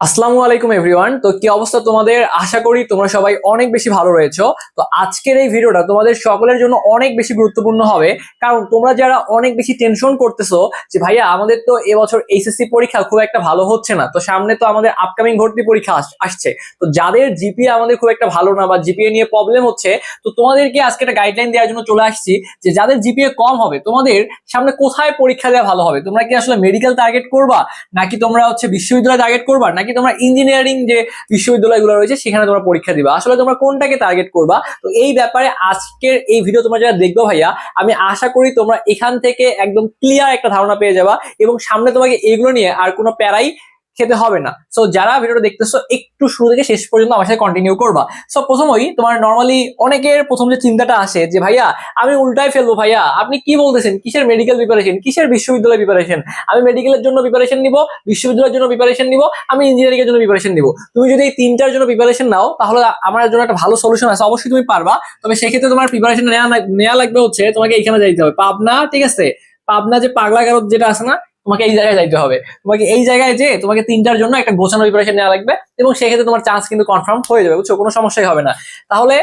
আসসালামু আলাইকুম এভরিওয়ান তো কি অবস্থা তোমাদের? আশা করি তোমরা সবাই অনেক বেশি ভালো রয়েছো। তো আজকের এই ভিডিওটা তোমাদের সকলের জন্য অনেক বেশি গুরুত্বপূর্ণ হবে। কারণ তোমরা যারা অনেক বেশি টেনশন করতেছো যে, ভাইয়া, আমাদের তো এবছর এইচএসসি পরীক্ষা খুব একটা ভালো হচ্ছে না। তো সামনে তো আমাদের আপকামিং ভর্তি পরীক্ষা আসছে। তো যাদের জিপিএ আমাদের খুব একটা ভালো না বা জিপিএ নিয়ে প্রবলেম হচ্ছে, তো তোমাদেরকে আজকে একটা গাইডলাইন দেওয়ার জন্য চলে আসছি যে, যাদের জিপিএ কম হবে, তোমাদের সামনে কোথায় পরীক্ষা দেওয়া ভালো হবে? তোমরা কি আসলে মেডিকেল টার্গেট করবা? নাকি তোমরা হচ্ছে বিশ্ববিদ্যালয় টার্গেট করবা? নাকি তোমরা ইঞ্জিনিয়ারিং যে বিশ্ববিদ্যালয়গুলো রয়েছে, সেখানে তোমরা পরীক্ষা দিবা। আসলে তোমরা কোনটাকে টার্গেট করবা? তো এই ব্যাপারে আজকের এই ভিডিও তোমরা যারা দেখব ভাইয়া, আমি আশা করি তোমরা এখান থেকে একদম ক্লিয়ার একটা ধারণা পেয়ে যাবা এবং সামনে তোমাকে এগুলো নিয়ে আর কোনো প্যারাই খেতে হবে না। সো যারা ভিডিওটা দেখতেছো, একটু শুরু থেকে শেষ পর্যন্ত আমার সাথে কন্টিনিউ করবা। সো প্রথমেই তোমার নর্মালি অনেকের প্রথম যে চিন্তাটা আসে যে, ভাইয়া, আমি উল্টাই ফেলব, ভাইয়া, আপনি কি বলতেছেন? কিসের মেডিকেল প্রিপারেশন কিসের বিশ্ববিদ্যালয় প্রিপারেশন আমি মেডিকেলের জন্য প্রিপারেশন নিব, বিশ্ববিদ্যালয়ের জন্য প্রিপারেশন নিব, আমি ইঞ্জিনিয়ারিং এর জন্য প্রিপারেশন নিব। তুমি যদি এই তিনটার জন্য প্রিপারেশন নাও, তাহলে আমার জন্য একটা ভালো সলিউশন আছে। অবশ্যই তুমি পারবা। তবে সেক্ষেত্রে তোমার প্রিপারেশন নেওয়া নেওয়া লাগবে হচ্ছে তোমাকে এইখানে যাইতে হবে। পাবনা, ঠিক আছে? পাবনা যে পাগলা গারদ যেটা আছে না তোমাকে এই জায়গায় যাইতে হবে। তোমাকে এই জায়গায় যে তোমাকে তিনটার জন্য একটা গোছানো প্রিপারেশন নেওয়া লাগবে এবং সেক্ষেত্রে তোমার চান্স কিন্তু কনফার্ম হয়ে যাবে, বুঝছ? কোনো সমস্যাই হবে না। তাহলে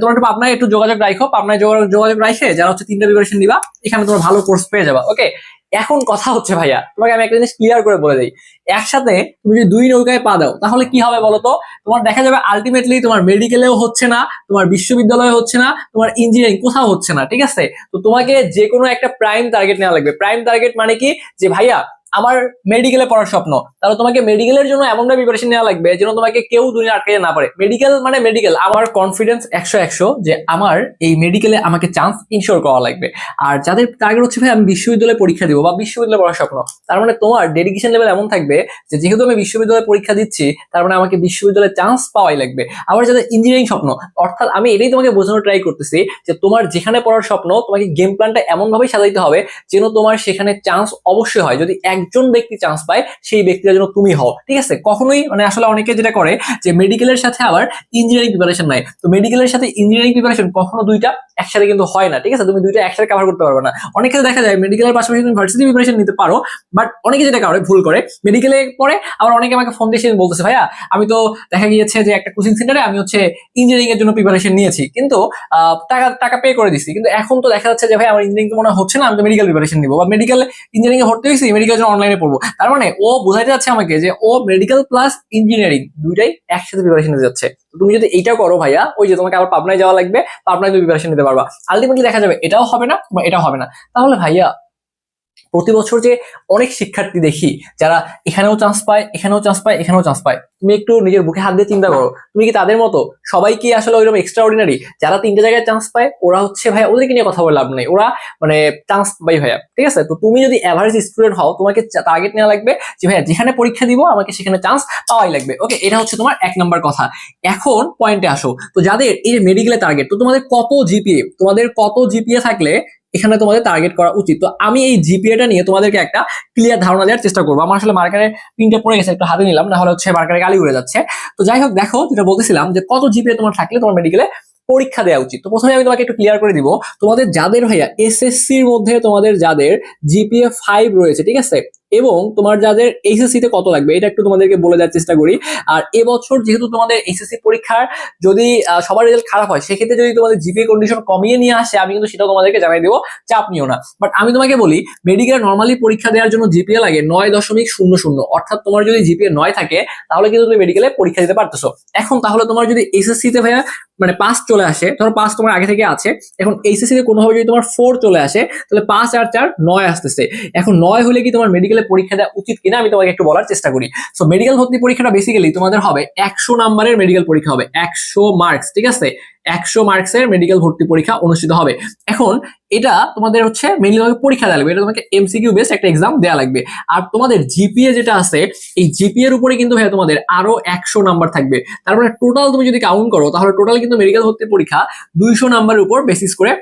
তোমার একটু পাবনায় একটু যোগাযোগ রাখো। পাবনায় যোগাযোগ রাখে যারা হচ্ছে তিনটা প্রিপারেশন দিবা এখানে তোমার ভালো কোর্স পেয়ে যাবা ওকে এখন কথা হচ্ছে ভাইয়া, তোমাকে আমি একটা জিনিস ক্লিয়ার করে বলে দিই। একসাথে তুমি যদি দুই নৌকায় পা দাও, তাহলে কি হবে বলো তো তোমার দেখা যাবে আলটিমেটলি তোমার মেডিকেলেও হচ্ছে না, তোমার বিশ্ববিদ্যালয়ে হচ্ছে না, তোমার ইঞ্জিনিয়ারিং কোথাও হচ্ছে না, ঠিক আছে? তো তোমাকে যে কোনো একটা প্রাইম টার্গেট নেওয়া লাগবে। প্রাইম টার্গেট মানে কি? যে ভাইয়া আমার মেডিকেলে পড়ার স্বপ্ন। তাহলে তোমাকে মেডিকেলের জন্য এমনটা প্রিপারেশন নেওয়া লাগবে যেন তোমাকে কেউ দুনিয়া আটকে না পারে। মেডিকেল মানে মেডিকেল আমার কনফিডেন্স একশো একশো যে আমার এই মেডিকেলে আমাকে চান্স ইনশোর করা লাগবে। আর যাদের টার্গেট হচ্ছে, ভাই, আমি বিশ্ববিদ্যালয়ে পরীক্ষা দিব বা বিশ্ববিদ্যালয়ে পড়ার স্বপ্ন। তার মানে তোমার ডেডিকেশন লেভেল এমন থাকবে যে যেহেতু আমি বিশ্ববিদ্যালয়ে পরীক্ষা দিচ্ছি, তার মানে আমাকে বিশ্ববিদ্যালয়ে চান্স পাওয়াই লাগবে। আবার যাদের ইঞ্জিনিয়ারিং স্বপ্ন, অর্থাৎ আমি এটাই তোমাকে বোঝানোর ট্রাই করতেছি যে তোমার যেখানে পড়ার স্বপ্ন, তোমাকে গেম প্ল্যানটা এমন ভাবে সাজাইতে হবে যেন তোমার সেখানে চান্স অবশ্যই হয়। যদি একজন ব্যক্তি চান্স পায়, সেই ব্যক্তির জন্য তুমি হও। ঠিক আছে? কখনোই মানে আসলে অনেকে যেটা করে যে মেডিকেলের সাথে আবার ইঞ্জিনিয়ারিং প্রিপারেশন নাই তো মেডিকেলের সাথে ইঞ্জিনিয়ারিং প্রিপারেশন কখনো দুইটা একসাথে কিন্তু হয় না, ঠিক আছে? তুমি দুইটা একসাথে কভার করতে পারবে না। অনেকে দেখা যায় মেডিকেলের পাশাপাশি তুমি ভার্সিটি প্রিপারেশন নিতে পারো বাট অনেকে যেটা করে, ভুল করে। মেডিকেলে পরে আবার অনেকে আমাকে ফোন দিয়ে বলতেছে, ভাইয়া, আমি তো দেখা গিয়েছে যে একটা কোচিং সেন্টারে আমি হচ্ছে ইঞ্জিনিয়ারিং এর জন্য প্রিপারেশন নিয়েছি, কিন্তু টাকা টাকা পে করে দিছি। কিন্তু এখন তো দেখা যাচ্ছে যে ভাই আমার ইঞ্জিনিয়ারিং মনে হচ্ছে না, আমি তো মেডিকেল প্রিপারেশন নিবো। বা মেডিকেল ইঞ্জিনিয়ারিং এ ভর্তি হয়েছি মেডিকেল জন্য অনলাইনে পড়ব। তার মানে ও বোঝাইতে যাচ্ছে আমাকে যে ও মেডিকেল প্লাস ইঞ্জিনিয়ারিং দুইটাই একসাথে প্রিপারেশন নিতে যাচ্ছে। তো তুমি যদি এটা করো ভাইয়া, ওই যে তোমাকে আবার পাবনায় যাওয়া লাগবে, পাবনায় তুমি প্রিপারেশন নিতে পারবা। আলটিমেটলি দেখা যাবে এটাও হবে না বা এটাও হবে না। তাহলে ভাইয়া প্রতি বছর যে অনেক শিক্ষার্থী দেখি, যারা এখানেও চান্স পায়, এখানেও চান্স পায়, এখানেও চান্স পায়। তুমি একটু নিজের বুকে হাত দিয়ে চিন্তা করো। তুমি কি তাদের মতো? সবাই কি আসলে ওইরকম এক্সট্রা অর্ডিনারি যারা তিনটে জায়গায় চান্স পায়, ওরা হচ্ছে ভাইয়া ওদেরকে নিয়ে কথা বলে লাভ নেই। ওরা মানে চান্স পাই ভাইয়া। ঠিক আছে? তো তুমি যদি অ্যাভারেজ স্টুডেন্ট হও, তোমাকে টার্গেট নেওয়া লাগবে যে ভাইয়া যেখানে পরীক্ষা দিব, আমাকে সেখানে চান্স পাওয়াই লাগবে। ওকে এটা হচ্ছে তোমার এক নম্বর কথা। এখন পয়েন্টে আসো। তো যাদের এই যে মেডিকেলে টার্গেট তো তোমাদের কত জিপিএ তোমাদের কত জিপিএ থাকলে এখানে তোমাদের টার্গেট করা উচিত। তো আমি এই জিপিএটা নিয়ে তোমাদেরকে একটা ক্লিয়ার ধারণা দেওয়ার চেষ্টা করব। আমার আসলে মার্কারে প্রিন্টে পড়ে গেছে, একটু হাতে নিলাম না হলে হচ্ছে মার্কারে গালি উড়ে যাচ্ছে। তো যাই হোক, দেখো, যেটা বলতেছিলাম যে কত জিপিএ তোমার থাকলে তোমার মেডিকেলে পরীক্ষা দেওয়া উচিত। তো প্রথমে আমি তোমাকে একটু ক্লিয়ার করে দিব, তোমাদের যাদের ভাইয়া এসএসসির মধ্যে তোমাদের যাদের জিপিএ ফাইভ রয়েছে, ঠিক আছে? এবং তোমার যাদের এইচএসসি তে কত লাগবে, এটা একটু তোমাদেরকে বলে দেওয়ার চেষ্টা করি। আর এবছর যেহেতু তোমাদের এইচএসসি পরীক্ষার যদি সবার রেজাল্ট খারাপ হয়, সেক্ষেত্রে যদি তোমাদের জিপিএ কন্ডিশন কমিয়ে নিয়ে আসে, আমি কিন্তু সেটা তোমাদেরকে জানাই দেবো, চাপ নিও না। বাট আমি তোমাকে বলি মেডিকেল নর্মালি পরীক্ষা দেওয়ার জন্য জিপিএ লাগে নয় দশমিক শূন্য শূন্য। অর্থাৎ তোমার যদি জিপিএ নয় থাকে, তাহলে কিন্তু তুমি মেডিকেলে পরীক্ষা দিতে পারতেছো। এখন তাহলে তোমার যদি এসএসসি তে ভাইয়া মানে পাস চলে আসে, ধরো পাস তোমার আগে থেকে আছে, এখন এইচএসসি তে কোনোভাবে যদি তোমার ফোর চলে আসে, তাহলে পাঁচ আর চার নয় আসতেছে। এখন নয় হলে কি তোমার মেডিকেলে পরীক্ষা দেওয়া উচিত কিনা আমি তোমাকে একটু বলার চেষ্টা করি। সো মেডিকেল ভর্তি পরীক্ষাটা বেসিক্যালি তোমাদের হবে একশো নাম্বারের মেডিকেল পরীক্ষা হবে, একশো মার্কস ঠিক আছে? একশো মার্কসের মেডিকেল ভর্তি পরীক্ষা অনুষ্ঠিত হবে। এখন এটা তোমাদের হচ্ছে মেনলি তোমাকে পরীক্ষা দেওয়া লাগবে, এটা তোমাকে এমসিকিউ বেস একটা এক্সাম দেওয়া লাগবে। আর তোমাদের জিপিএ যেটা আছে, এই জিপিএ এর উপরে কিন্তু ভাইয়া তোমাদের আরও একশো নাম্বার থাকবে। তার মানে টোটাল তুমি যদি কাউন্ট করো, তাহলে টোটাল কিন্তু মেডিকেল ভর্তি পরীক্ষা দুইশো নাম্বারের উপর বেসিস করে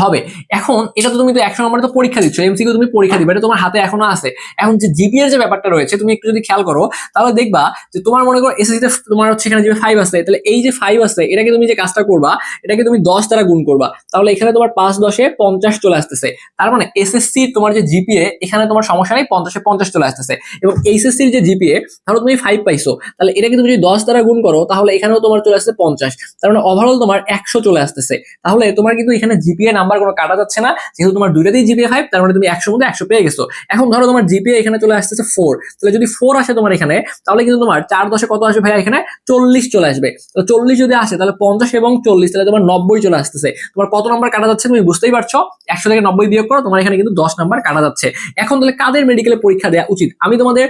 হবে। এখন এটা তো তুমি তো একশো নম্বরে তো পরীক্ষা দিচ্ছ এমসিকিউ তুমি পরীক্ষা দিবে, এটা তোমার হাতে এখনও আছে। এখন যে জিপিএর যে ব্যাপারটা রয়েছে, তুমি একটু যদি খেয়াল করো, তাহলে দেখবা যে তোমার মনে করো এসএসসি তে তোমার হচ্ছে এখানে যে ফাইভ আছে, তাহলে এই যে ফাইভ আছে, এটাকে তুমি যে কাজটা করবা, এটাকে তুমি দশ দ্বারা গুণ করবা। তাহলে এখানে তোমার পাঁচ দশে পঞ্চাশ চলে আসতেছে। তার মানে এসএসসি তোমার যে জিপিএ এখানে তোমার সমস্যা নেই, পঞ্চাশে পঞ্চাশ চলে আসতেছে। এবং এইচএসসির যে জিপিএ তাহলে তুমি ফাইভ পাইছো, তাহলে এটাকে তুমি যদি দশ দ্বারা গুণ করো, তাহলে এখানেও তোমার চলে আসছে পঞ্চাশ। তার মানে ওভারঅল তোমার একশো চলে আসতেছে। তাহলে তোমার কিন্তু এখানে জিপিএ নাম্বার কোনো কাটা যাচ্ছে না, যেহেতু তোমার দুইটাতেই জিপিএ ফাইভ তার মানে তুমি একশোর মধ্যে একশো পেয়ে গেছো। এখন ধরো তোমার জিপিএ এখানে চলে আসতেছে ফোর তাহলে যদি ফোর আসে তোমার এখানে, তাহলে কিন্তু তোমার চার দশে কত আসবে ভাই এখানে? চল্লিশ চলে আসবে। তো চল্লিশ যদি আসে, তাহলে পঞ্চাশ এবং চল্লিশ, তাহলে তোমার নব্বই চলে আসতেছে। তোমার কত নাম্বার কাটা যাচ্ছে তুমি বুঝতেই পারছ? একশো থেকে নব্বই বিয়োগ করো, তোমার এখানে কিন্তু দশ নাম্বার কাটা যাচ্ছে। এখন তাহলে কাদের মেডিকেলে পরীক্ষা দেওয়া উচিত? আমি তোমাদের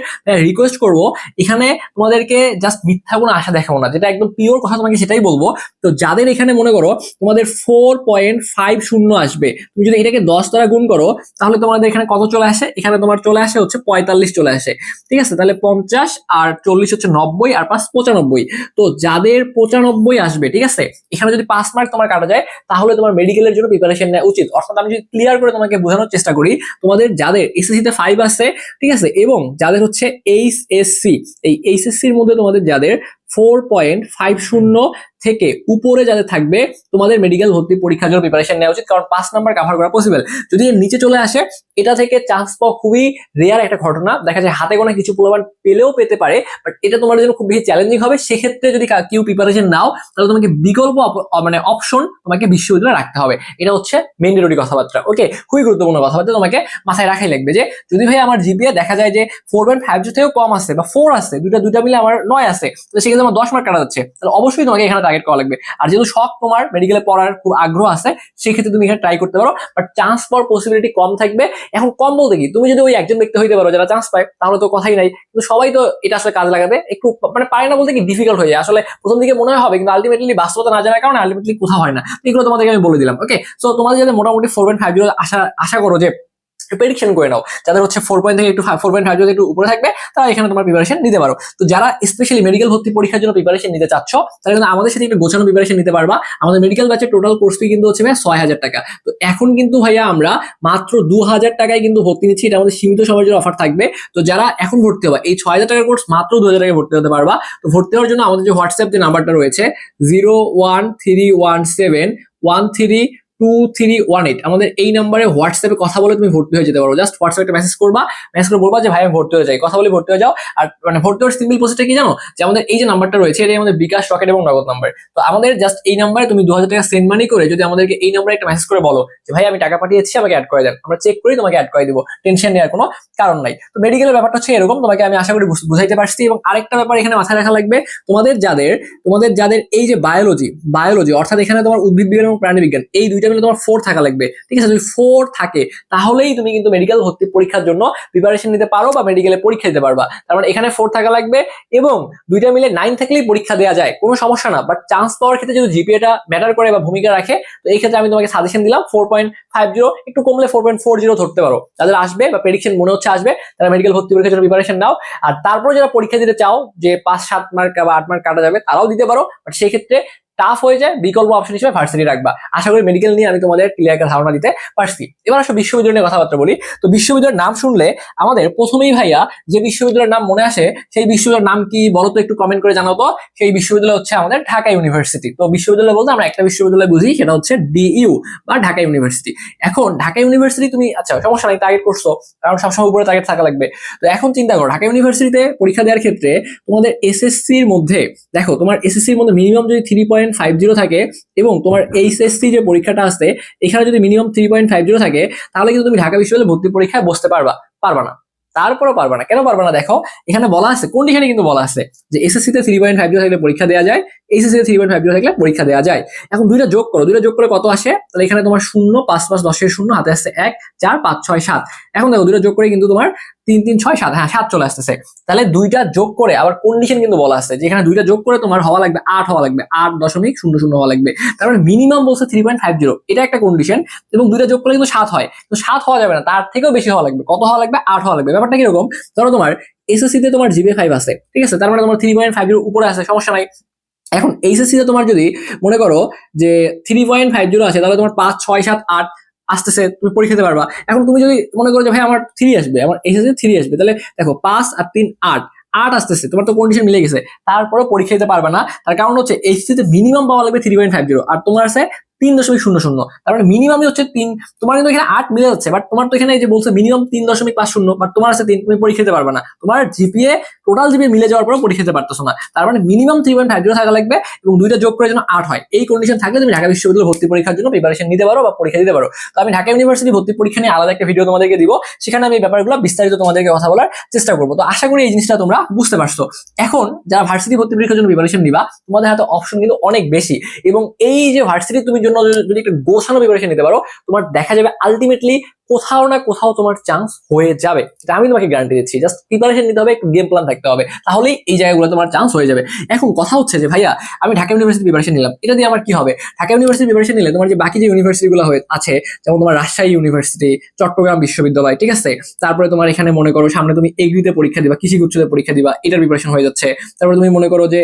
রিকোয়েস্ট করব, এখানে তোমাদেরকে জাস্ট মিথ্যা কোনো আশা দেখাবো না। যেটা একদম পিওর কথা তোমাকে সেটাই বলব। তো যাদের এখানে মনে করো তোমাদের ফোর পয়েন্ট ফাইভ আসবে। তুমি যদি এটাকে দশ দ্বারা গুণ করো, তাহলে তোমাদের এখানে কত চলে আসে? এখানে তোমার চলে আসে হচ্ছে পঁয়তাল্লিশ চলে আসে। ঠিক আছে? তাহলে পঞ্চাশ আর চল্লিশ হচ্ছে নব্বই আর পাঁচ পঁচানব্বই। তো যাদের পঁচানব্বই আসবে, ঠিক আছে? এখানে যদি পাঁচ মার্ক তোমার কাটা যায়, তাহলে তোমার মেডিকেলের জন্য প্রিপারেশন নেওয়া উচিত। অর্থাৎ আমি যদি ক্লিয়ার করে তোমাকে বোঝানোর চেষ্টা করি, তোমাদের যাদের এসএসসি তে ফাইভ আছে, ঠিক আছে? এবং যাদের হচ্ছে এইচ এস সি, এই এইচএসসির মধ্যে তোমাদের যাদের ফোর পয়েন্ট ফাইভ শূন্য থেকে উপরে যাদের থাকবে, তোমাদের মেডিকেল ভর্তি পরীক্ষার জন্য প্রিপারেশন নেওয়া উচিত, কারণ পাঁচ নাম্বার কাভার করা পসিবল যদি নিচে চলে আসে এটা থেকে চান্স পাওয়া খুবই রেয়ার একটা ঘটনা। দেখা যায় হাতে গোনা কিছু প্রমাণ পেলেও পেতে পারে বাট এটা তোমার জন্য খুব বেশি চ্যালেঞ্জিং হবে। সেক্ষেত্রে যদি কেউ প্রিপারেশন নাও, তাহলে তোমাকে বিকল্প মানে অপশন তোমাকে বিশ্ববিদ্যালয়ে রাখতে হবে। এটা হচ্ছে মেন্ডেটরি কথাবার্তা। ওকে খুবই গুরুত্বপূর্ণ কথাবার্তা তোমাকে মাথায় রাখাই লাগবে যে, যদি ভাই আমার জিপিএ দেখা যায় যে ফোর পয়েন্ট ফাইভ থেকেও কম আছে বা ফোর আছে দুটা দুটা মিলে আমার নয় আছে, তাহলে সেক্ষেত্রে আমার দশ মার্ক কাটা যাচ্ছে। তাহলে অবশ্যই তোমাকে এখানে টার্গেট করা লাগবে। আর যেহেতু শখ তোমার মেডিকেলে পড়ার খুব আগ্রহ আছে, সেক্ষেত্রে তুমি এখানে ট্রাই করতে পারো। বাট চান্স পাওয়ার পসিবিলিটি কম থাকবে। এখন কম বলতে কি, তুমি যদি ওই একজন ব্যক্তি হইতে পারো যারা চান্স পায়, তাহলে তো কথাই নাই। কিন্তু সবাই তো এটা আসলে কাজ লাগাবে। একটু মানে পারে না বলতে কি ডিফিকাল্ট হয়ে যায়। আসলে প্রথম দিকে মনে হবে, কিন্তু আলটিমেটলি বাস্তবতা না জানার কারণে আলটিমেটলি কোথাও হয় না। এগুলো তোমাদেরকে আমি বলে দিলাম ওকে সো তোমাদের যাতে মোটামুটি ফোর পয়েন্ট ফাইভ আশা আশা করো যে প্রেডিকশন করে নাও। যাদের হচ্ছে ফোর পয়েন্ট থেকে একটু ফোর পয়েন্ট ফাইভ একটু উপরে থাকবে, তারা এখানে তোমার প্রিপারেশন নিতে পারো। তো যারা স্পেশালি মেডিকেল ভর্তি পরীক্ষার জন্য প্রিপারেশন নিতে চাচ্ছ তাহলে কিন্তু আমাদের সাথে একটু গোছানো প্রিপারেশন নিতে পারবা। আমাদের মেডিকেল ব্যাচের টোটাল কোর্স ফি কিন্তু হচ্ছে ছয় হাজার টাকা। তো এখন কিন্তু ভাইয়া আমরা মাত্র দু হাজার টাকায় কিন্তু ভর্তি নিচ্ছি, এটা আমাদের সীমিত সময়ের জন্য অফার থাকবে। তো যারা এখন ভর্তি হবে, এই ছয় হাজার টাকার কোর্স মাত্র দু হাজার টাকায় ভর্তি হতে পারবা। তো ভর্তি হওয়ার জন্য আমাদের যে হোয়াটসঅ্যাপ যে নাম্বারটা রয়েছে zero one three one seven one three two three one eight আমাদের এই নাম্বারে হোয়াটসঅ্যাপে কথা বলে তুমি ভর্তি হয়ে যেতে পারো। জাস্ট হোয়াটসঅ্যাপে একটা মেসেজ করবা মেসেজ করে বলবা যে, ভাই, আমি ভর্তি হয়ে যাই। কথা বলে ভর্তি হয়ে যাও। আর মানে ভর্তি হওয়ার সিম্পল প্রসেসটা কি জানো? যে আমাদের এই যে নাম্বারটা রয়েছে এটাই আমাদের বিকাশ রকেট এবং নগদ নাম্বার তো আমাদের জাস্ট এই নাম্বারে তুমি দু হাজার টাকা সেন্ড মানি করে যদি আমাদেরকে এই নাম্বারে একটা মেসেজ করে বলো যে, ভাই, আমি টাকা পাঠিয়েছি, আমাকে অ্যাড করে দেন। আমরা চেক করি, তোমাকে অ্যাড করে দিব। টেনশন নেওয়ার কোনো কারণ নাই। তো মেডিকেলের ব্যাপারটা হচ্ছে এরকম, তোমাকে আমি আশা করি বুঝ- বুঝাইতে পারছি। এবং আরেকটা ব্যাপার এখানে মাথায় রাখা লাগবে, তোমাদের যাদের তোমাদের যাদের এই যে বায়োলজি বায়োলজি অর্থাৎ এখানে তোমার উদ্ভিদ বিজ্ঞান এবং প্রাণী বিজ্ঞান, এই দুইটা মিলে তোমার ফোর থাকা লাগবে। ঠিক আছে, যদি ফোর থাকে, তাহলেই তুমি কিন্তু মেডিকেল ভর্তি পরীক্ষার জন্য প্রিপারেশন নিতে পারো বা মেডিকেলে পরীক্ষা দিতে পারবা। তার মানে এখানে ফোর থাকা লাগবে এবং দুইটা মিলে নাইন থাকলেই পরীক্ষা দেওয়া যায়, কোনো সমস্যা না। বাট চান্স পাওয়ার ক্ষেত্রে যদি জিপিএটা ম্যাটার করে বা ভূমিকা রাখে, তো এই ক্ষেত্রে আমি তোমাকে সাজেশন দিলাম ফোর পয়েন্ট ফাইভ জিরো একটু কমলে ফোর পয়েন্ট ফোর জিরো ধরতে পারো। যাদের আসবে বা প্রেডিকশন মনে হচ্ছে আসবে, তারা মেডিকেল ভর্তি পরীক্ষার জন্য প্রিপারেশন নাও। আর তারপরে যারা পরীক্ষা দিতে চাও, যে পাঁচ, সাত মার্ক বা আট মার্ক কাটা যাবে, তারাও দিতে পারো। বাট সেই ক্ষেত্রে টাফ হয়ে যায়, বিকল্প অপশন হিসেবে ভার্সিটি রাখবা। আশা করি মেডিকেল নিয়ে আমি তোমাদের ক্লিয়ার একটা ধারণা দিতে পারছি। এবার আসলে বিশ্ববিদ্যালয় নিয়ে কথাবার্তা বলি। তো বিশ্ববিদ্যালয়ের নাম শুনলে আমাদের প্রথমেই ভাইয়া যে বিশ্ববিদ্যালয়ের নাম মনে আসে, সেই বিশ্ববিদ্যালয়ের নাম কি বলো তো একটু কমেন্ট করে জানাও তো। সেই বিশ্ববিদ্যালয় হচ্ছে আমাদের ঢাকা ইউনিভার্সিটি তো বিশ্ববিদ্যালয় বলতে আমরা একটা বিশ্ববিদ্যালয় বুঝি, সেটা হচ্ছে ডিইউ বা ঢাকা ইউনিভার্সিটি এখন ঢাকা ইউনিভার্সিটি তুমি আচ্ছা সমস্যা নাই টার্গেট করছ, কারণ সবসময় উপরে টার্গেট থাকা লাগবে। তো এখন চিন্তা করো, ঢাকা ইউনিভার্সিটিতে পরীক্ষা দেওয়ার ক্ষেত্রে তোমাদের এসএসসির মধ্যে, দেখো তোমার এসএসসির মধ্যে মিনিমাম যদি থ্রি পয়েন্ট ফাইভ জিরো থাকে এবং তোমার এইচএসসি যে পরীক্ষাটা আছে, এখানে যদি minimum three point five zero থাকে, তাহলে কিন্তু তুমি ঢাকা বিশ্ববিদ্যালয়ে ভর্তি পরীক্ষায় বসতে পারবা পারবা না। তারপরেও পারবা না। কেন পারবা না? দেখো, এখানে বলা আছে কন্ডিশনে কিন্তু বলা আছে যে এসএসসি তে থ্রি পয়েন্ট ফাইভ জিরো থাকলে পরীক্ষা দেওয়া যায় এইচএসসি তে থ্রি পয়েন্ট ফাইভ জিরো থাকলে পরীক্ষা দেওয়া যায়। এখন দুইটা যোগ করো, দুইটা যোগ করে কত আসে? তাহলে এখানে তোমার শূন্য, পাঁচ পাঁচ, দশের শূন্য, হাতে আসছে এক, চার, পাঁচ, ছয়, সাত। এখন দেখো, দুইটা যোগ করে কিন্তু তোমার তিন তিন, ছয়, সাত হ্যাঁ সাত চলে আসতেছে। তাহলে দুইটা যোগ করে আবার কন্ডিশন কিন্তু বলা আছে, যে এখানে দুইটা যোগ করে তোমার হওয়া লাগবে আট, হওয়া লাগবে আট দশমিক শূন্য শূন্য হওয়া লাগবে। তার মানে মিনিমাম বলছে থ্রি পয়েন্ট ফাইভ জিরো এটা একটা কন্ডিশন এবং দুইটা যোগ করলে কিন্তু সাত হয়। তো সাত হওয়া যাবে না, তার থেকেও বেশি হওয়া লাগবে। কত হওয়া লাগবে? আট হওয়া লাগবে। ব্যাপারটা কীরকম? ধরো তোমার এসএসসি তে তোমার জিবি ফাইভ আছে, ঠিক আছে? তার মানে তোমার থ্রি পয়েন্ট ফাইভ জিরো উপরে আছে, সমস্যা নাই। এখন এইচএসসি তে তোমার যদি মনে করো যে থ্রি পয়েন্ট ফাইভ জিরো আছে, তাহলে তোমার পাঁচ, ছয়, সাত, আট আসতেছে, তুমি পরীক্ষা দিতে পারবা। এখন তুমি যদি মনে করো যে, ভাই, আমার থ্রি আসবে, আমার এইচএসসি থ্রি আসবে, তাহলে দেখো, পাঁচ আর তিন আট। আট আসতেছে, তোমার তো কন্ডিশন মিলে গেছে। তারপরে পরীক্ষা দিতে পারবে না। তার কারণ হচ্ছে এইচসিতে মিনিমাম পাওয়া লাগবে থ্রি পয়েন্ট ফাইভ জিরো আর তোমার আছে তিন দশমিক শূন্য শূন্য। তার মানে মিনিমামই হচ্ছে তিন। তোমার কিন্তু এখানে আট মিলে যাচ্ছে। বাট তোমার তো এখানে এই যে বলছে মিনিমাম তিন দশমিক পাঁচ শূন্য বাট তোমার আছে তিন, তুমি পরীক্ষা দিতে পারবে না। তোমার জিপিএ টোটাল জিপিএ মিলে যাওয়ার পরেও পরীক্ষা দিতে পারতেছো না। তার মানে minimum three point five zero থাকা লাগবে এবং দুইটা যোগ করে যেন আট হয়। এই কন্ডিশন থাকলে তুমি ঢাকা বিশ্ববিদ্যালয় ভর্তি পরীক্ষার জন্য প্রিপারেশন নিতে পারো বা পরীক্ষা দিতে পারো। তো আমি ঢাকা ইউনিভার্সিটি ভর্তি পরীক্ষা নিয়ে আলাদা একটা ভিডিও তোমাদেরকে দিব। সেখানে আমি ব্যাপারগুলো বিস্তারিত তোমাদেরকে কথা বলার চেষ্টা করব। তো আশা করি এই জিনিসটা তোমরা বুঝতে পারছ। এখন যারা ভার্সিটি ভর্তি পরীক্ষার জন্য প্রিপারেশন নিবা, তোমাদের হাতে অপশন কিন্তু অনেক বেশি। এবং এই যে ভার্সিটি তুমি জন্য যদি একটা গোছানো প্রিপারেশন নিতে পারো, তোমার দেখা যাবে আলটিমেটলি কোথাও না কোথাও তোমার চান্স হয়ে যাবে। এটা আমি তোমাকে গ্যারান্টি দিচ্ছি। জাস্ট প্রিপারেশন নিতে হবে গেম প্ল্যান থাকতে হবে। তাহলেই এই জায়গাগুলো তোমার চান্স হয়ে যাবে। এখন কথা হচ্ছে যে, ভাইয়া, আমি ঢাকা ইউনিভার্সিটি প্রিপারেশন নিলাম। এটা দিয়ে আমার কি হবে? ঢাকা ইউনিভার্সিটি প্রিপারেশন নিলে তোমার যে বাকি যে ইউনিভার্সিটিগুলো হয়ে, আছে, যেমন তোমার রাজশাহী ইউনিভার্সিটি চট্টগ্রাম বিশ্ববিদ্যালয়, ঠিক আছে? তারপরে তোমার এখানে মনে করো সামনে তুমি এগ্রিতে পরীক্ষা দিবা কৃষি উচ্চতে পরীক্ষা দিবা, এটার প্রিপারেশন হয়ে যাচ্ছে। তারপরে তুমি মনে করো যে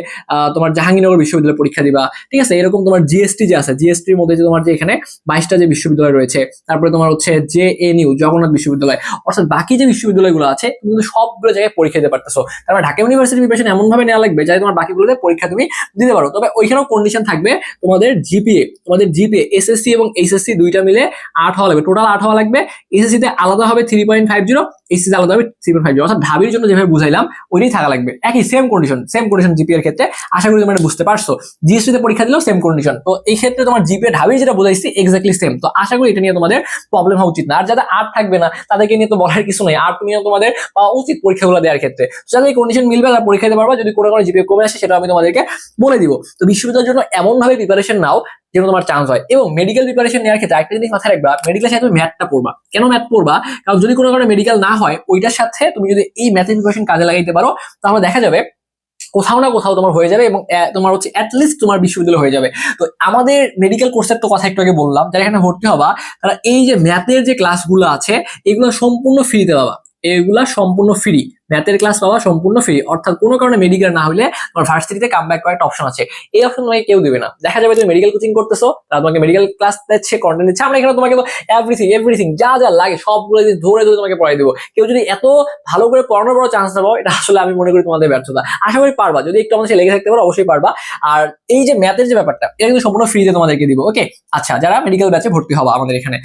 তোমার জাহাঙ্গীরনগর বিশ্ববিদ্যালয় পরীক্ষা দিবা, ঠিক আছে? এরকম তোমার জিএসটি যে আছে জিএসটির মধ্যে যে তোমার যে এখানে বাইশটা যে বিশ্ববিদ্যালয় রয়েছে, তারপরে তোমার হচ্ছে জে এন ইউ, জগন্নাথ বিশ্ববিদ্যালয়, অর্থাৎ বাকি যে বিশ্ববিদ্যালয়গুলো আছে, তুমি কিন্তু সবগুলো জায়গায় পরীক্ষা দিতে পারতেছো। তার মানে ঢাকা ইউনিভার্সিটি প্রিপারেশন এমন ভাবে নেওয়া লাগবে যাতে তোমার বাকিগুলোতে পরীক্ষা তুমি দিতে পারো। তবে ওইখানেও কন্ডিশন থাকবে তোমাদের জিপিএ তোমাদের জিপিএ এসএসসি এবং এইচএসসি দুইটা মিলে আট হওয়া লাগবে। টোটাল আট হওয়া লাগবে। এসএসসি তে আলাদা হবে three point five zero HSC আলাদা হবে থ্রি পয়েন্ট ফাইভ জিরো অর্থাৎ ঢাবির জন্য যেভাবে বুঝাইলাম, ওইটাই থাকা লাগবে। একই same condition same condition GPA এর ক্ষেত্রে। আশা করি তোমরা বুঝতে পারছ। জিএসটি তে পরীক্ষা দিলেও সেম কন্ডিশন তো এই ক্ষেত্রে তোমার জিপিএ ঢাবির যেটা বুঝাইছি এক্স্যাক্টলি সেম তো আশা করি এটা নিয়ে তোমাদের প্রবলেম হওয়া উচিত না। আর যাদের আট থাকবে না, তাদেরকে নিয়ে তো বলার কিছু নেই। আর তুমি তোমাদের পাওয়া উচিত পরীক্ষাগুলো দেওয়ার ক্ষেত্রে। যাদের কন্ডিশন মিলবে, তারা পরীক্ষা দিতে পারবা। যদি কোনো কোনো জিপিএ কমে আসে, সেটা আমি তোমাদেরকে বলে দিব। তো বিশ্ববিদ্যালয়ের জন্য এমন ভাবে প্রিপারেশন নাও যেন তোমার চান্স হয়। এবং মেডিকেল প্রিপারেশন নেওয়ার ক্ষেত্রে একটা জিনিস মাথায় রাখবা মেডিকেলের সাথে তুমি ম্যাথটা পড়বা। কেন ম্যাথ পড়বা? কারণ যদি কোনো কারণে মেডিকেল না হয়, ওইটার সাথে তুমি যদি এই ম্যাথের প্রিপারেশন কাজে লাগাইতে পারো, তাহলে দেখা যাবে কোথাও না কোথাও তোমার হয়ে যাবে এবং তোমার হচ্ছে অ্যাটলিস্ট তোমার বিশ্ববিদ্যালয় হয়ে যাবে। তো আমাদের মেডিকেল কোর্সের তো কথা একটু আগে বললাম, যারা এখানে ভর্তি হবা, তারা এই যে ম্যাথের যে ক্লাসগুলো আছে, এগুলো সম্পূর্ণ ফ্রিতে পাবা। এগুলা সম্পূর্ণ ফ্রি ম্যাথের ক্লাস পাওয়া সম্পূর্ণ ফ্রি অর্থাৎ কোনো কারণে মেডিকেল না হলে তোমার ভার্সিটিতে কাম ব্যাক করার একটা অপশন আছে। এই অপশন তোমাকে কেউ দিবে না। দেখা যাবে তুমি মেডিকেল কোচিং করতেছো, তারা তোমাকে মেডিকেল ক্লাস দিচ্ছে কন্টেন্ট দিচ্ছে। আমরা এখানে তোমাকে তো এভরিথিং এভরিথিং যা যা লাগে সবগুলো যদি ধরে ধরে তোমাকে পড়াই দেবো। কেউ যদি এত ভালো করে পড়ানোর বড় চান্স দেবো এটা আসলে আমি মনে করি তোমাদের ব্যর্থতা। আশা করি পারবা। যদি একটু আমাদের লেগে থাকতে পারো, অবশ্যই পারবা। আর এই যে ম্যাথের যে ব্যাপারটা, এটা কিন্তু সম্পূর্ণ ফ্রিতে তোমাদেরকে দিব ওকে আচ্ছা যারা মেডিকেল ব্যাচে ভর্তি হবা আমাদের এখানে।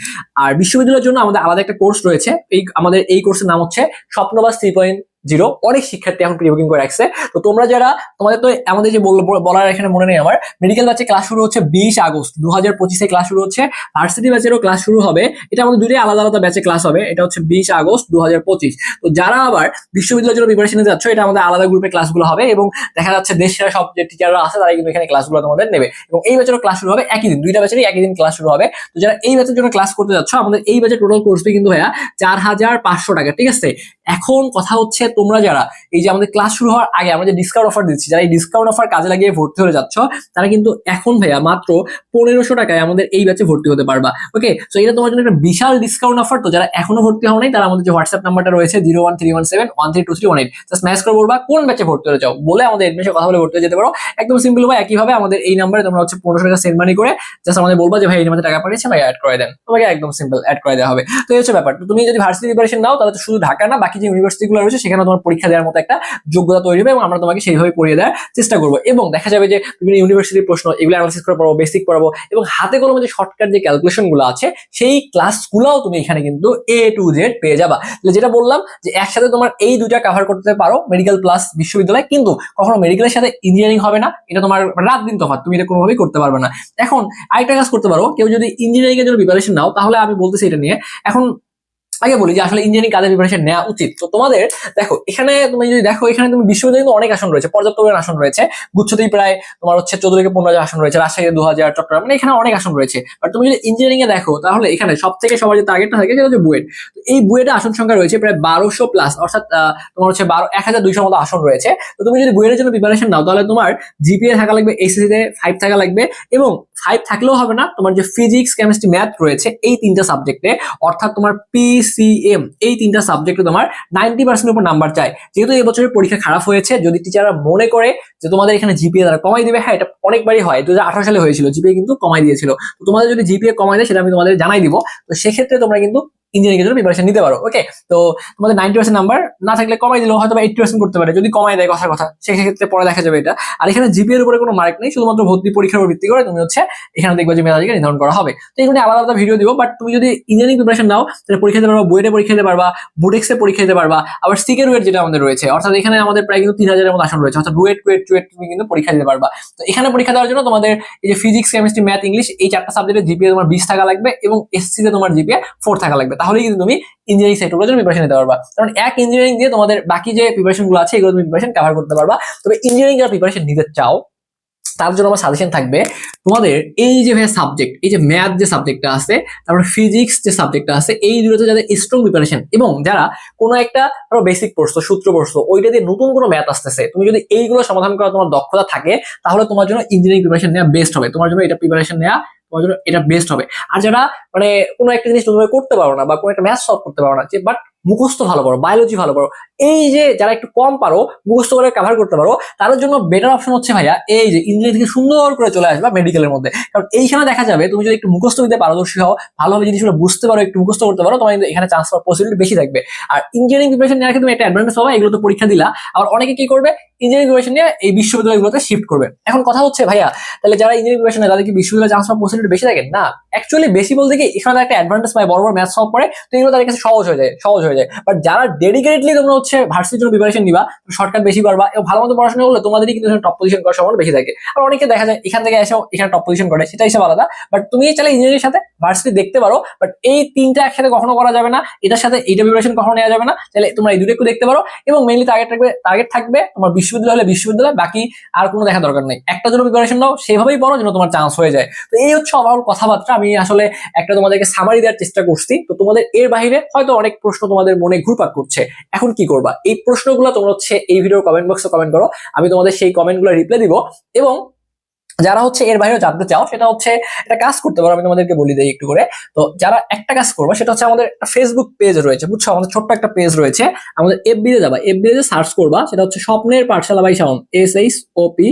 আর বিশ্ববিদ্যালয়ের জন্য আমাদের আলাদা একটা কোর্স রয়েছে। এই আমাদের এই কোর্সের নাম হচ্ছে স্বপ্নবাস থ্রি পয়েন্ট জিরো, অনেক শিক্ষার্থী এখন প্রি বুকিং করে রাখছে। তো তোমরা যারা, তোমাদের তো আমাদের যে বল- বল- বলার এখানে মনে নেই আমার মেডিকেল ব্যাচে ক্লাস শুরু হচ্ছে বিশ আগস্ট দু হাজার পঁচিশে ক্লাস শুরু হচ্ছে ভার্সিটি ব্যাচেরও ক্লাস শুরু হবে। এটা আমাদের দুটোই আলাদা আলাদা ব্যাচে ক্লাস হবে, এটা হচ্ছে বিশ আগস্ট দু হাজার পঁচিশ। তো যারা আবার বিশ্ববিদ্যালয়ের জন্য প্রিপারেশনে যাচ্ছ, এটা আমাদের আলাদা গ্রুপে ক্লাসগুলো হবে এবং দেখা যাচ্ছে দেশের সব যে টিচাররা আছে তারা কিন্তু এখানে ক্লাসগুলো তোমাদের নেবে। এবং এই ব্যাচেরও ক্লাস শুরু হবে একই দিন, দুইটা ব্যাচেরই একই দিন ক্লাস শুরু হবে। তো যারা এই ব্যাচের জন্য ক্লাস করতে যাচ্ছ, আমাদের এই ব্যাচের টোটাল কোর্স কিন্তু ভাইয়া চার হাজার পাঁচশো টাকা, ঠিক আছে? এখন কথা হচ্ছে তোমরা যারা এই যে আমাদের ক্লাস শুরু হওয়ার আগে আমরা যে ডিসকাউন্ট অফার দিচ্ছি, যারা এই ডিসকাউন্ট অফার কাজে লাগিয়ে ভর্তি হয়ে যাচ্ছ, তারা কিন্তু এখন ভাইয়া মাত্র পনেরোশো টাকায় আমাদের এই ব্যাচে ভর্তি হতে পারবা। ওকে তো এটা তোমার জন্য একটা বিশাল ডিসকাউন্ট অফার তো যারা এখনও ভর্তি হও নাই, তারা আমাদের যে হোয়াটসঅ্যাপ নাম্বারটা রয়েছে zero one three one seven one three two three one eight just match করে বলবা, কোন ব্যাচে ভর্তি হতে চাও। বলে আমাদের এডমিশন কথা বলে ভর্তি হয়ে যেতে পারো। একদম সিম্পল ভাই, একইভাবে আমাদের এই নাম্বারে তোমরা হচ্ছে পনেরোশো টাকা সেন্ড মানি করে জাস্ট আমাদের বলবা যে, ভাই, এই নাম্বারে টাকা পাঠিয়েছে ভাই অ্যাড করে দেন। তোমাকে একদম সিম্পল অ্যাড করে দেওয়া হবে। তো এই হচ্ছে ব্যাপার। তুমি যদি ভার্সিটি প্রিপারেশন নাও তাহলে তো শুধু ঢাকা না, বাকি যে ইউনিভার্সিটি গুলো রয়েছে সেখানে তোমার পরীক্ষা দেওয়ার মতো একটা যোগ্যতা তৈরি হবে এবং আমরা তোমাকে সেইভাবে পড়িয়ে দেওয়ার চেষ্টা করব। এবং দেখা যাবে যে বিভিন্ন ইউনিভার্সিটির প্রশ্ন, এগুলো অ্যানালিসিস করে পড়ব বেসিক পড়াবো এবং হাতে কলমে যে শর্টকাট যে ক্যালকুলেশনগুলো আছে, সেই ক্লাসগুলোও তুমি এখানে কিন্তু এ টু জেড পেয়ে যাবা। তাহলে যেটা বললাম যে একসাথে তোমার এই দুইটা কভার করতে পারো মেডিকেল প্লাস বিশ্ববিদ্যালয়, কিন্তু কখনো মেডিকেলের সাথে ইঞ্জিনিয়ারিং হবে না, এটা তোমার রাত দিন তফাৎ, তুমি এটা কোনোভাবেই করতে পারবে না। এখন আরেকটা কাজ করতে পারো, কেউ যদি ইঞ্জিনিয়ারিং এর জন্য প্রিপারেশন নাও, তাহলে আমি বলতেছি এটা নিয়ে, এখন আগে বলি যে আসলে ইঞ্জিনিয়ারিং কাজের প্রিপারেশন নেওয়া উচিত। তো তোমাদের, দেখো, এখানে তুমি যদি দেখো, এখানে তুমি বিশ্ববিদ্যালয়ে কিন্তু অনেক আসন রয়েছে, পর্যাপ্ত পরিমাণ আসন রয়েছে। গুচ্ছতেই প্রায় তোমার হচ্ছে চোদ্দ থেকে পনেরো হাজার আসন রয়েছে রাজশাহীতে দু হাজার চট্টগ্রাম মানে এখানে অনেক আসন রয়েছে। বাট তুমি যদি ইঞ্জিনিয়ারিং এ দেখো, তাহলে এখানে সব থেকে সবার যে টার্গেটটা থাকে, সেটা হচ্ছে বুয়েট। তো এই বুয়েটে আসন সংখ্যা রয়েছে প্রায় বারোশো প্লাস অর্থাৎ তোমার হচ্ছে বারো, এক হাজার দুইশো মতো আসন রয়েছে। তো তুমি যদি বুয়েটের জন্য প্রিপারেশন নাও, তাহলে তোমার জিপিএ থাকা লাগবে এসএসসি তে ফাইভ থাকা লাগবে, এবং ফাইভ থাকলেও হবে না, তোমার যে ফিজিক্স কেমিস্ট্রি ম্যাথ রয়েছে, এই তিনটা সাবজেক্টে অর্থাৎ তোমার পি সি এম এই তিনটা সাবজেক্টে তোমার নাইনটি পার্সেন্টের উপর নাম্বার চায় যেহেতু এই বছরের পরীক্ষা খারাপ হয়েছে, যদি টিচাররা মনে করে যে তোমাদের এখানে জিপিএ তারা কমাই দেবে হ্যাঁ এটা অনেকবারই হয়। দু হাজার আঠারো সালে হয়েছিল জিপিএ কিন্তু কমাই দিয়েছিল। তো তোমাদের যদি জিপিএ কমাই দেয়, সেটা আমি তোমাদের জানাই দিব। তো সেক্ষেত্রে তোমরা কিন্তু ইঞ্জিনিয়ারিং এর জন্য প্রিপারেশন নিতে পারো ওকে তো তোমাদের নাইনটি পার্সেন্ট নাম্বার না থাকলে কমাই দিলেও হয়তো এইটটি পার্সেন্ট করতে পারে, যদি কমাই দেয় কথার কথা সেক্ষেত্রে পরে দেখা যাবে এটা। আর এখানে জিপিএর উপরে কোনো মার্ক নেই, শুধুমাত্র ভর্তি পরীক্ষার উপর ভিত্তি করে তুমি হচ্ছে এখানে দেখবে যে মেধাবীকে নির্ধারণ করা হবে। তো নিয়ে আলাদা আলাদা ভিডিও দিব বাট তুমি যদি ইঞ্জিনিয়ারিং প্রিপারেশন নাও, তাহলে পরীক্ষা দিতে পারবা বুয়েটে পরীক্ষা দিতে পারবা বুডেক্সে পরীক্ষা দিতে পারবা, আবার সিকের ওয়েট যেটা আমাদের রয়েছে, অর্থাৎ এখানে আমাদের প্রায় কিন্তু তিন হাজারের মতো আসন রয়েছে, অর্থাৎ বুয়েট কুয়েট চুয়েট তুমি কিন্তু পরীক্ষা দিতে পারবা। তো এখানে পরীক্ষা দেওয়ার জন্য তোমাদের এই যে ফিজিক্স কেমিস্ট্রি ম্যাথ ইংলিশ এই চারটা সাবজেক্টের জিপিএ তোমার বিশ টাকা লাগবে এবং এসসি তে তোমার জিপিএ ফোর থাকা লাগবে। তাহলেই কিন্তু তুমি ইঞ্জিনিয়ারিং সেক্টরগুলোর জন্য প্রিপারেশন নিতে পারবা। কারণ এক ইঞ্জিনিয়ারিং দিয়ে তোমাদের বাকি যে প্রিপারেশনগুলো আছে, এগুলো তুমি প্রিপারেশন কভার করতে পারবা। তবে ইঞ্জিনিয়ারিং যারা প্রিপারেশন নিতে চাও, তার জন্য আমার সাজেশন থাকবে, তোমাদের এই যে ভাই সাবজেক্ট এই যে ম্যাথ যে সাবজেক্টটা আছে, তারপর ফিজিক্স যে সাবজেক্টটা আছে, এই দুটোতে যাদের স্ট্রং প্রিপারেশন এবং যারা কোনো একটা আরও বেসিক পড়ছো সূত্র পড়ছো ওইটা দিয়ে নতুন কোনো ম্যাথ আসতেছে, তুমি যদি এইগুলো সমাধান করা তোমার দক্ষতা থাকে, তাহলে তোমার জন্য ইঞ্জিনিয়ারিং প্রিপারেশন নেওয়া বেস্ট হবে। তোমার জন্য এটা প্রিপারেশন নেওয়া এটা বেস্ট হবে। আর যারা মানে কোনো একটা জিনিস তুমি করতে পারো না বা কোনো একটা ম্যাথ সলভ করতে পারো না, যে বাট মুখস্থ ভালো পারো বায়োলজি ভালো পারো এই যে যারা একটু কম পারো, মুখস্থ করে কভার করতে পারো, তাদের জন্য বেটার অপশন হচ্ছে ভাইয়া এই যে ইঞ্জিনিয়ারিং থেকে সুন্দর করে চলে আসবা মেডিকেলের মধ্যে। কারণ এইখানে দেখা যাবে তুমি যদি একটু মুখস্থ দিতে পারদর্শী হও ভালোভাবে জিনিসগুলো বুঝতে পারো, একটু মুখস্থ করতে পারো, তোমার এখানে চান্স পাওয়ার পসিবিলিটি বেশি থাকবে। আর ইঞ্জিনিয়ারিং প্রিপারেশন নেওয়ার তুমি একটা অ্যাডভান্টেজ পাবা, এগুলো তো পরীক্ষা দিলা। আবার অনেকে কি করবে? ইঞ্জিনিয়ারিং প্রিপারেশন নিয়ে এই বিশ্ববিদ্যালয়গুলোতে শিফট করবে। এখন কথা হচ্ছে ভাইয়া, তাহলে যারা ইঞ্জিনিয়ারিং প্রিপারেশন তাদের কি বিশ্ববিদ্যালয়ে চান্স পাওয়ার পসিবিলিটি বেশি থাকে? না। অ্যাকচুয়ালি বেশি বলতে কি, এখানে একটা অ্যাডভান্টেজ পায়, বড় বড় ম্যাথ সলভ করে, তো এগুলো তাদের কাছে সহজ হয়ে যায়, সহজ হয়ে যায়। বাট যারা ডেডিকেটলি তোমরা হচ্ছে ভার্সিটির জন্য প্রিপারেশন নিবা শর্টকাট বেশি পারবা এবং ভালো মতো পড়াশোনা করলে তোমাদেরই কিন্তু টপ পজিশন করার সম্ভাবনা বেশি থাকে। আর অনেকে দেখা যায় এখান থেকে এসেও এখানে টপ পজিশন করে, সেটা হিসাব আলাদা। বাট তুমি চাইলে ইঞ্জিনিয়ারিং সাথে ভার্সিটি দেখতে পারো বাট এই তিনটা একসাথে কখনো করা যাবে না, এটার সাথে এইটা প্রিপারেশন কখনো নেওয়া যাবে না। তাহলে তোমরা এই দুটো একটু দেখতে পারো এবং মেইনলি টার্গেট থাকবে টার্গেট থাকবে তোমার বিশ্ববিদ্যালয় হলে বিশ্ববিদ্যালয়, বাকি আর কোনো দেখা দরকার নেই। একটা জন্য প্রিপারেশন নাও, সেভাবেই পড়ো যেন তোমার চান্স হয়ে যায়। তো এই হচ্ছে ওভারঅল কথাবার্তা। আমি আসলে একটা তোমাদেরকে সামারি দেওয়ার চেষ্টা করছি। তো তোমাদের এর বাইরে হয়তো অনেক প্রশ্ন তোমাদের মনে ঘুরপাক করছে। এখন কি করবা? এই প্রশ্নগুলো তোমরা হচ্ছে এই ভিডিওর কমেন্ট বক্সে কমেন্ট করো। আমি তোমাদের সেই কমেন্টগুলো রিপ্লাই দিব এবং যারা হচ্ছে এর বাইরেও জানতে চাও, সেটা হচ্ছে একটা কাজ করতে পারো, আমি তোমাদেরকে বলি দিই একটু করে। তো যারা একটা কাজ করব, সেটা হচ্ছে আমাদের একটা ফেসবুক পেজ রয়েছে, বুঝছ? আমাদের ছোট্ট একটা পেজ রয়েছে। আমাদের এফবি তে যাবা। এফবি তে সার্চ করবা, সেটা হচ্ছে স্বপ্নের পাঠশালা by sound S H O P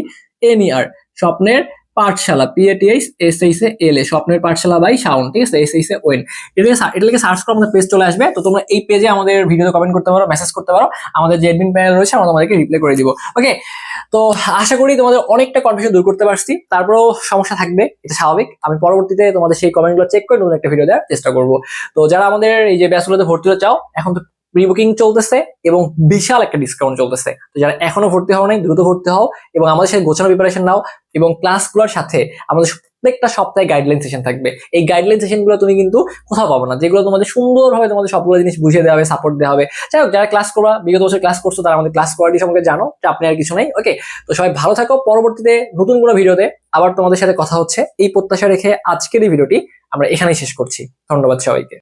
N R স্বপ্নের পাঠশালা পিএটিএইচ এস এইচ এল এ স্বপ্নের পাঠশালা বাই সাউন্ড ঠিক আছে? এস এইচ ওয়েন এটাকে এটাকে সার্চ করে আমাদের পেজ চলে আসবে, তো তোমরা এই পেজে আমাদের ভিডিওতে কমেন্ট করতে পারো মেসেজ করতে পারো। আমাদের যে অ্যাডমিন প্যানেল রয়েছে, আমরা তোমাদেরকে রিপ্লাই করে দিব। ওকে তো আশা করি তোমাদের অনেকটা কনফিউশন দূর করতে পারছি। তারপরেও সমস্যা থাকবে, এটা স্বাভাবিক। আমি পরবর্তীতে তোমাদের সেই কমেন্টগুলো চেক করে নতুন একটা ভিডিও দেওয়ার চেষ্টা করব। তো যারা আমাদের এই যে ব্যাচগুলোতে ভর্তি হতে চাও, এখন তো প্রি বুকিং চলতেছে এবং বিশাল একটা ডিসকাউন্ট চলতেছে। তো যারা এখনও ভর্তি হও নাই দ্রুত ভর্তি হও এবং আমাদের সাথে গোছানো প্রিপারেশন নাও এবং ক্লাসগুলোর সাথে আমাদের প্রত্যেকটা সপ্তাহে গাইডলাইন সেশন থাকবে। এই গাইডলাইন সেশনগুলো তুমি কিন্তু কোথাও পাবো না। যেগুলো তোমাদের সুন্দরভাবে তোমাদের সবগুলো জিনিস বুঝিয়ে দেওয়া হবে সাপোর্ট দেওয়া হবে। যাই হোক, যারা ক্লাস করবা, বিগত বছর ক্লাস করছ, তারা আমাদের ক্লাস কোয়ালিটি সম্পর্কে জানো আপনি আর কিছু নেই ওকে তো সবাই ভালো থাকো, পরবর্তীতে নতুন কোনো ভিডিওতে আবার তোমাদের সাথে কথা হচ্ছে। এই প্রত্যাশা রেখে আজকের এই ভিডিওটি আমরা এখানেই শেষ করছি। ধন্যবাদ সবাইকে।